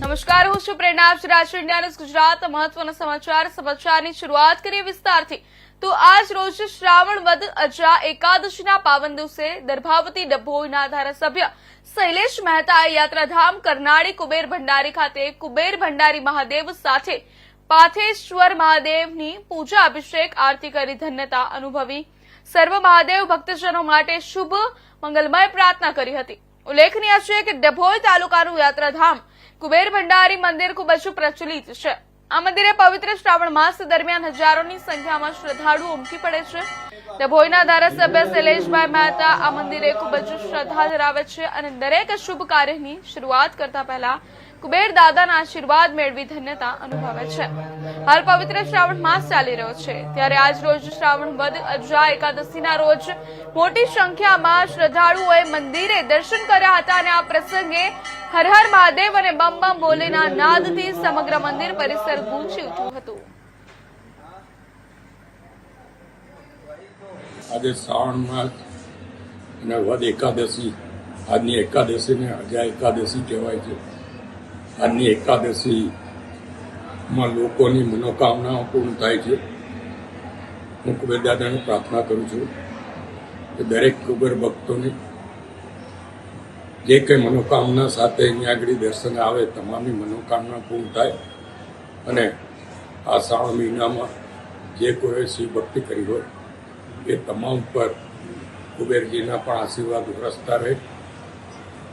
નમસ્કાર, હું છું પ્રેરણા, આપ રાષ્ટ્રીય ઇન્ડિયા ગુજરાત. મહત્વના સમાચાર, સમાચારની શરૂઆત કરીએ વિસ્તારથી. તો આજ રોજ શ્રાવણ વદ અજરા એકાદશીના પાવન દિવસે દર્ભાવતી ડભોઈના ધારાસભ્ય શૈલેષ મહેતાએ યાત્રાધામ કરનાળી કુબેર ભંડારી ખાતે કુબેર ભંડારી મહાદેવ સાથે પાથેશ્વર મહાદેવની પૂજા અભિષેક આરતી કરી ધન્યતા અનુભવી. સર્વ મહાદેવ ભક્તજનો માટે શુભ, મંગલમય પ્રાર્થના કરી હતી. ઉલ્લેખનીય છે કે ડભોઈ તાલુકાનું યાત્રાધામ કુબેર ભંડારી મંદિર ખૂબ જ પ્રચલિત છે. આ મંદિરે પવિત્ર શ્રાવણ માસ દરમિયાન હજારોની સંખ્યામાં શ્રદ્ધાળુઓ ઉમટી પડે છે. ડભોઈના ધારાસભ્ય શૈલેષભાઈ મહેતા આ મંદિરે ખૂબ જ શ્રદ્ધા ધરાવે છે અને દરેક શુભ કાર્યની શરૂઆત કરતા પહેલા કુબેર દાદાના આશીર્વાદ મેળવી ધન્યતા અનુભવે છે. હાલ પવિત્ર શ્રાવણ માસ ચાલી રહ્યો છે. ત્યારે આજ રોજ શ્રાવણ વદ અજરા એકાદશીના રોજ મોટી સંખ્યામાં શ્રદ્ધાળુઓએ મંદિરે દર્શન કર્યા હતા અને આ પ્રસંગે હર હર મહાદેવ અને બમ બમ બોલેના નાદથી સમગ્ર મંદિર પરિસર ગૂંચી ઉઠ્યું હતું. આજે શ્રાવણ માસ અને વદ એકાદશી. આજની એકાદશીને અજા એકાદશી કહેવાય છે. આજની એકાદશીમાં લોકોની મનોકામનાઓ પૂર્ણ થાય છે. હું કુબેર દાદાને પ્રાર્થના કરું છું કે દરેક કુબેર ભક્તોની જે કંઈ મનોકામના સાથે અહીંયા આગળ દર્શન આવે, તમામની મનોકામના પૂર્ણ થાય અને આ શ્રાવણ મહિનામાં જે કોઈ શિવ ભક્તિ કરી હોય, એ તમામ પર કુબેરજીના પણ આશીર્વાદ વરસતા રહે.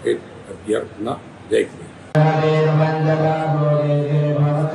એ અભ્યર્થના જય Kuber. Hare Ramanda Bhagavad Gita